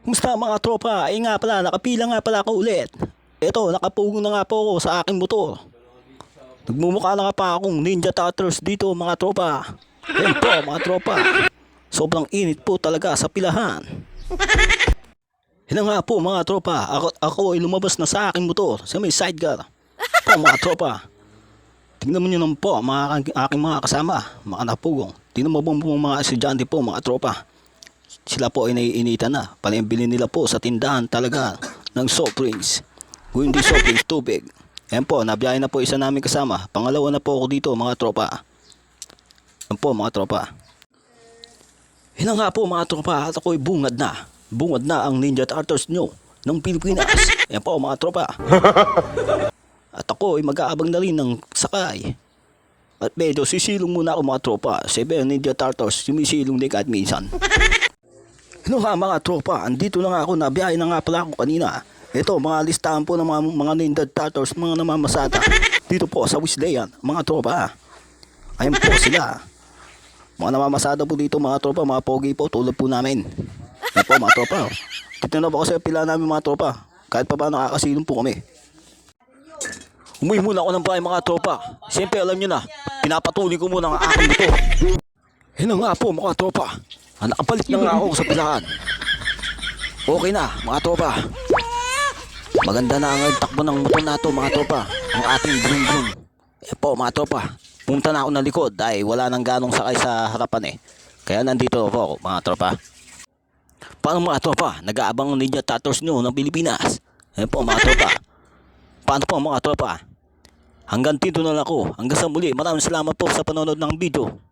Kumusta mga tropa? Eh nga pala, nakapila nga pala ako ulit. Ito, nakapugong na nga po ako sa aking motor. Nagmumukha na nga pa akong Ninja Turtles dito mga tropa. Yan po mga tropa. Sobrang init po talaga sa pilahan. Yan nga po mga tropa. Ako, ako ay lumabas na sa aking motor sa may sidecar. Po mga tropa. Tingnan mo nyo naman po mga aking, mga kasama, mga napugong. Tingnan mo po mga estudyante po mga tropa sila po ay naiinitan na. Palimbili nila po sa tindahan talaga ng soft drinks. Kung hindi soft drinks, tubig. Ayan po, nabiyahe na po isa namin kasama. Pangalawa na po ako dito mga tropa. Ayan po mga tropa. Yan na nga po mga tropa at ako'y bungad na. Bungad na ang Ninja Turtles nyo ng Pilipinas. Ayan po mga tropa. Ako ay mag-aabang na rin ng sakay. At medyo sisilong muna ako mga tropa. Sabi ang Ninja Turtles, sumisilong din kahit minsan. Ano nga mga tropa, andito na nga ako, nabiyahe na nga pala ako kanina. Ito, mga listahan po ng mga, mga Ninja Turtles, mga namamasada. Dito po sa Wisleyan, mga tropa. Ayun po sila. Mga namamasada po dito mga tropa, mga pogi po, tulad po namin. Ayun po mga tropa. Dito na po kasi pila namin mga tropa. Kahit pa ba nakakasilong po kami. Umuwi muna ako ng bahay mga tropa. Siyempre alam nyo na, pinapatuloy ko muna ang aking motor. Yan nga po mga tropa. Ah, Nakabalik na nga ako sa pilahan. Okay na mga tropa. Maganda na ang takbo ng motor na to mga tropa. Ang ating brum brum. Eh po mga tropa. Punta na ako na likod dahil wala nang ganong sakay sa harapan eh. Kaya nandito po mga tropa. Paano mga tropa? Nag-aabang ang Ninja Turtles nyo ng Pilipinas. Eh po mga tropa. Paano po mga tropa? Hanggang dito na lang ako. Hanggang sa muli. Maraming salamat po sa panonood ng video.